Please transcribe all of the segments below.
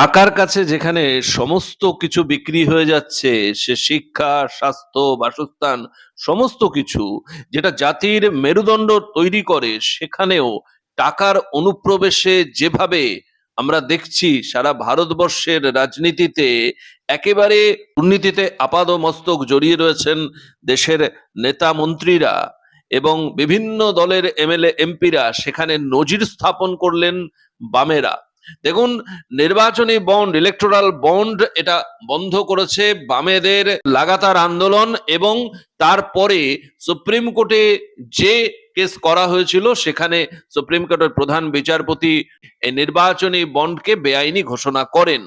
টাকার কাছে যেখানে সমস্ত কিছু বিক্রি হয়ে যাচ্ছে, সে শিক্ষা, স্বাস্থ্য, বাসস্থান, সমস্ত কিছু যেটা জাতির মেরুদণ্ড তৈরি করে, সেখানেও টাকার অনুপ্রবেশে যেভাবে আমরা দেখছি সারা ভারতবর্ষের রাজনীতিতে একেবারে দুর্নীতিতে আপাদ মস্তক জড়িয়ে রয়েছেন দেশের নেতা মন্ত্রীরা এবং বিভিন্ন দলের এমএলএ, এমপিরা সেখানে নজির স্থাপন করলেন বামেরা। দেখুন, নির্বাচনী বন্ড ইলেকটোরাল বন্ড এটা বন্ধ করেছে বামেদের লাগাতার আন্দোলন এবং তারপরে সুপ্রিম কোর্টে যে কেস করা হয়েছিল, সেখানে সুপ্রিম কোর্টের প্রধান বিচারপতি এই নির্বাচনী বন্ডকে বেআইনি ঘোষণা করেন।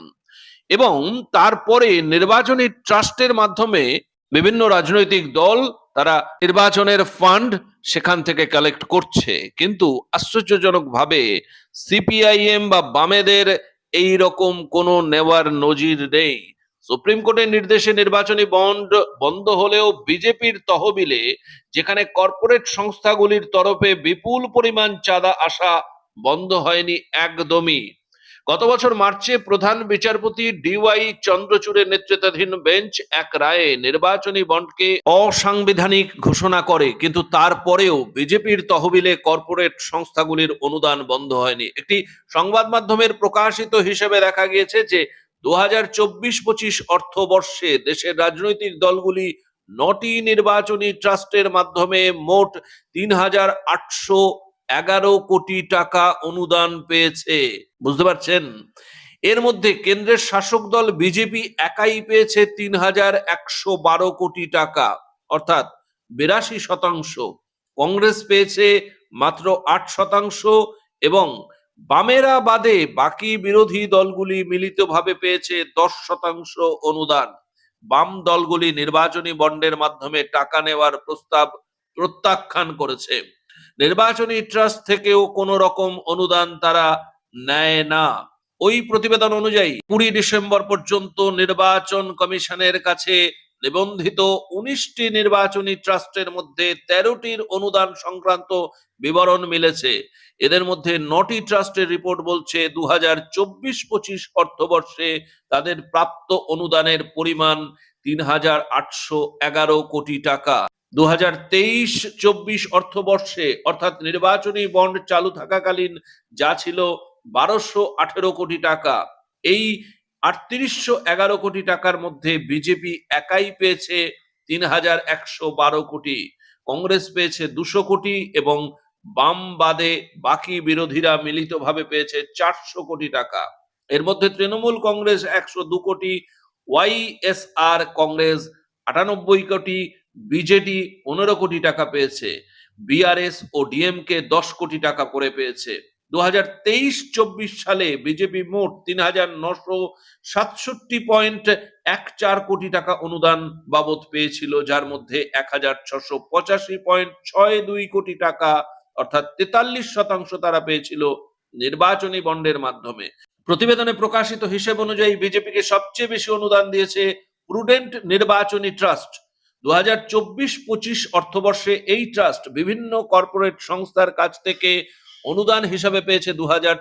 এবং তারপরে নির্বাচনী ট্রাস্টের মাধ্যমে বিভিন্ন রাজনৈতিক দল তারা নির্বাচনের ফান্ড সেখান থেকে কালেক্ট করছে। কিন্তু আশ্চর্যজনকভাবে সিপিআইএম বা বামেদের এই রকম কোনো নেওয়ার নজির নেই। সুপ্রিম কোর্টের নির্দেশে নির্বাচনী বন্ড বন্ধ হলেও বিজেপির তহবিলে যেখানে কর্পোরেট সংস্থাগুলির তরফে বিপুল পরিমাণ চাঁদা আসা বন্ধ হয়নি একদমই। গত বছর মার্চে প্রধান বিচারপতি ডিওয়াই চন্দ্রচূড়ের নেতৃত্বাধীন বেঞ্চ এক রায়ে নির্বাচনী বন্ডকে অসাংবিধানিক ঘোষণা করে, কিন্তু তারপরেও বিজেপির তহবিলে কর্পোরেট সংস্থাগুলির অনুদান বন্ধ হয়নি। একটি সংবাদ মাধ্যমের প্রকাশিত হিসেবে দেখা গিয়েছে যে দু হাজার চব্বিশ পঁচিশ অর্থবর্ষে দেশের রাজনৈতিক দলগুলি নটি নির্বাচনী ট্রাস্টের মাধ্যমে মোট তিন হাজার আটশো এগারো কোটি টাকা অনুদান পেয়েছে। বুঝতে পারছেন? এর মধ্যে কেন্দ্রের শাসক দল বিজেপি একাই পেয়েছে তিন হাজার একশো বারো কোটি টাকা, অর্থাৎ বিরাশি শতাংশ। কংগ্রেস পেয়েছে মাত্র আট শতাংশ এবং বামেরা বাদে বাকি বিরোধী দলগুলি মিলিতভাবে পেয়েছে দশ শতাংশ অনুদান। বাম দলগুলি নির্বাচনী বন্ডের মাধ্যমে টাকা নেওয়ার প্রস্তাব প্রত্যাখ্যান করেছে। নির্বাচনী ট্রাস্ট থেকেও কোনো রকম অনুদান তারা নেয় না। ওই প্রতিবেদন অনুযায়ী কুড়ি ডিসেম্বর পর্যন্ত নির্বাচন কমিশনের কাছে নিবন্ধিত উনিশটি নির্বাচনী ট্রাস্টের মধ্যে তেরোটির অনুদান সংক্রান্ত বিবরণ মিলেছে। এদের মধ্যে নটি ট্রাস্টের রিপোর্ট বলছে দু হাজার চব্বিশ পঁচিশ অর্থবর্ষে তাদের প্রাপ্ত অনুদানের পরিমাণ তিন হাজার আটশো এগারো কোটি টাকা। দু হাজার তেইশ চব্বিশ অর্থবর্ষে, অর্থাৎ নির্বাচনী বন্ড চালু থাকাকালীন যা ছিল বারোশো আঠেরো কোটি টাকা, এই আটত্রিশশো এগারো কোটি টাকার মধ্যে বিজেপি একাই পেয়েছে তিন হাজার একশো বারো কোটি, কংগ্রেস পেয়েছে দুশো কোটি এবং বাম বাদে বাকি বিরোধীরা মিলিতভাবে পেয়েছে চারশো কোটি টাকা। এর মধ্যে তৃণমূল কংগ্রেস একশো দু কোটি ওয়াইএসআর কংগ্রেস আটানব্বই কোটি বিজেডি পনেরো কোটি টাকা পেয়েছে বিআরএস ও ডিএমকে দশ কোটি টাকা করে পেয়েছে। দু হাজার তেইশ চব্বিশ সালে বিজেপি মোট তিন হাজার নশো সাতষট্টি পয়েন্ট এক চার কোটি টাকা অনুদান বাবদ পেয়েছিল, যার মধ্যে এক হাজার ছশো পঁচাশি পয়েন্ট ছয় দুই কোটি টাকা, অর্থাৎ তেতাল্লিশ শতাংশ তারা পেয়েছিল নির্বাচনী বন্ডের মাধ্যমে। প্রতিবেদনে প্রকাশিত হিসেব অনুযায়ী বিজেপিকে সবচেয়ে বেশি অনুদান দিয়েছে প্রুডেন্ট নির্বাচনী ট্রাস্ট দু হাজার চব্বিশ পঁচিশ অর্থবর্ষে এই ট্রাস্ট বিভিন্ন কর্পোরেট সংস্থার কাছ থেকে অনুদান হিসাবে পেয়েছে দু হাজার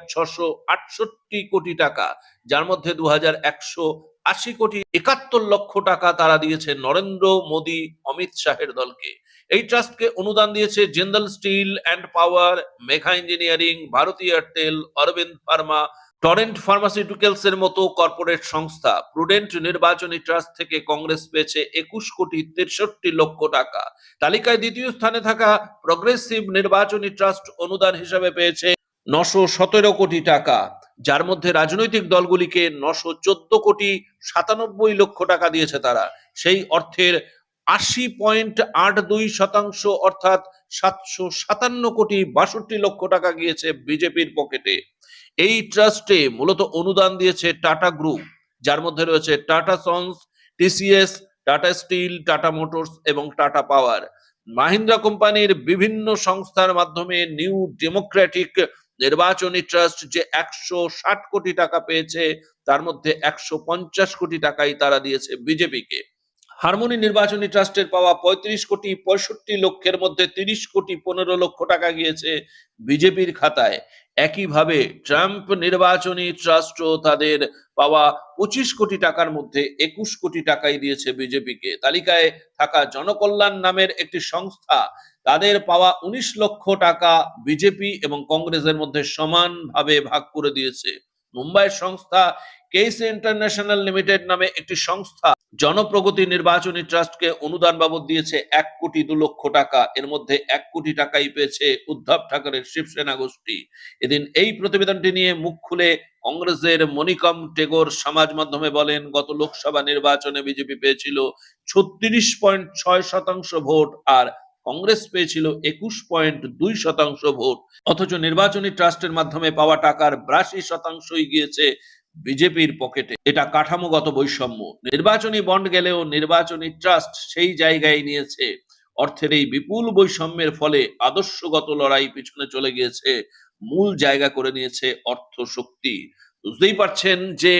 আটষট্টি কোটি টাকা। যার মধ্যে দু একশো আশি কোটি একাত্তর লক্ষ টাকা তারা দিয়েছে নরেন্দ্র মোদী অমিত শাহের দলকে। এই ট্রাস্টকে অনুদান দিয়েছে Jindal steel and power, Megha engineering Bharti Airtel Aurobindo pharma Torrent pharmaceuticals এর মতো কর্পোরেট সংস্থা প্রুডেন্ট নির্বাচনী ট্রাস্ট থেকে কংগ্রেস পেয়েছে একুশ কোটি তেষট্টি লক্ষ টাকা। তালিকায় দ্বিতীয় স্থানে থাকা প্রগ্রেসিভ নির্বাচনী ট্রাস্ট অনুদান হিসাবে পেয়েছে নশো সতেরো কোটি টাকা, যার মধ্যে রাজনৈতিক দলগুলিকে নশো চোদ্দ কোটি সাতানব্বই লক্ষ টাকা দিয়েছে তারা। সেই অর্থের আশি পয়েন্ট আট দুই শতাংশ অর্থাৎ সাতশো সাতান্ন কোটি বাষট্টি লক্ষ টাকা গিয়েছে বিজেপির পকেটে। এই ট্রাস্টে মূলত অনুদান দিয়েছে টাটা গ্রুপ, যার মধ্যে রয়েছে Tata sons, TCS, Tata steel, Tata motors এবং টাটা পাওয়ার। মাহিন্দ্রা কোম্পানির বিভিন্ন সংস্থার মাধ্যমে নিউ ডেমোক্রেটিক নির্বাচনী ট্রাস্ট যে একশো ষাট কোটি টাকা পেয়েছে, তার মধ্যে একশো পঞ্চাশ কোটি টাকাই তারা দিয়েছে বিজেপিকে। হারমোনি নির্বাচনী ট্রাস্টের পাওয়া পঁয়ত্রিশ কোটি পঁয়ষট্টি লক্ষের মধ্যে তিরিশ কোটি পনেরো লক্ষ টাকা গিয়েছে বিজেপির খাতায়। একইভাবে ট্রাম্প নির্বাচনী ট্রাস্টও তাদের পাওয়া পঁচিশ কোটি টাকার মধ্যে একুশ কোটি টাকাই দিয়েছে বিজেপিকে। তালিকায় থাকা জনকল্যাণ নামের একটি সংস্থা, তাদের পাওয়া উনিশ লক্ষ টাকা বিজেপি এবং কংগ্রেসের মধ্যে সমানভাবে ভাগ করে দিয়েছে। মুম্বাইয়ের সংস্থা কেসি ইন্টারন্যাশনাল লিমিটেড নামে একটি সংস্থা জনপ্রগতি নির্বাচনী ট্রাস্টকে অনুদান বাবদ দিয়েছে এক কোটি দু লক্ষ টাকা। এর মধ্যে এক কোটি টাকাই পেয়েছে উদ্ধব ঠাকরের শিবসেনা গোষ্ঠী। এদিন এই প্রতিবেদনটি নিয়ে মুখ খুলে কংগ্রেসের মনিকম টেগোর সমাজ মাধ্যমে বলেন, গত লোকসভা নির্বাচনে বিজেপি পেয়েছিল ছত্রিশ পয়েন্ট ছয় শতাংশ ভোট আর কংগ্রেস পেয়েছিল একুশ পয়েন্ট দুই শতাংশ ভোট। অথচ নির্বাচনী ট্রাস্টের মাধ্যমে পাওয়া টাকার বিরাশি শতাংশই গিয়েছে বিজেপির পকেটে। এটা কাঠামোগত বৈষম্য। নির্বাচনী বন্ড গেলেও নির্বাচনী ট্রাস্ট সেই জায়গায় নিয়েছে। অর্থের এই বিপুল বৈষম্যের ফলে আদর্শগত লড়াই পিছনে চলে গিয়েছে। মূল জায়গা করে নিয়েছে অর্থ শক্তি বুঝতেই পারছেন যে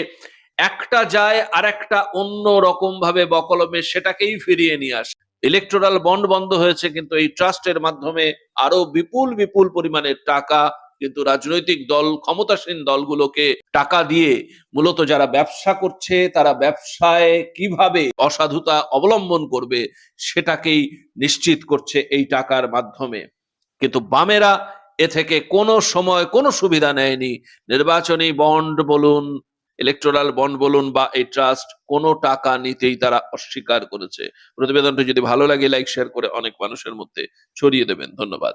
একটা যায় আর একটা অন্য রকম ভাবে বকলমে সেটাকেই ফিরিয়ে নিয়ে আসে। ইলেকট্রাল বন্ড বন্ধ হয়েছে, কিন্তু এই ট্রাস্টের মাধ্যমে আরও বিপুল বিপুল পরিমাণের টাকা কিন্তু রাজনৈতিক দল, ক্ষমতাসীন দলগুলোকে টাকা দিয়ে মূলত যারা ব্যবসা করছে, তারা ব্যবসায় কীভাবে অসাধুতা অবলম্বন করবে সেটাকেই নিশ্চিত করছে এই টাকার মাধ্যমে। কিন্তু বামেরা এ থেকে কোনো সময় কোনো সুবিধা নেয়নি। নির্বাচনী বন্ড বলুন ইলেকট্রাল বন্ড বলুন বা এই ট্রাস্ট, কোনো টাকা নিতেই তারা অস্বীকার করেছে। প্রতিবেদনটি যদি ভালো লাগে, লাইক, শেয়ার করে অনেক মানুষের মধ্যে ছড়িয়ে দেবেন। ধন্যবাদ।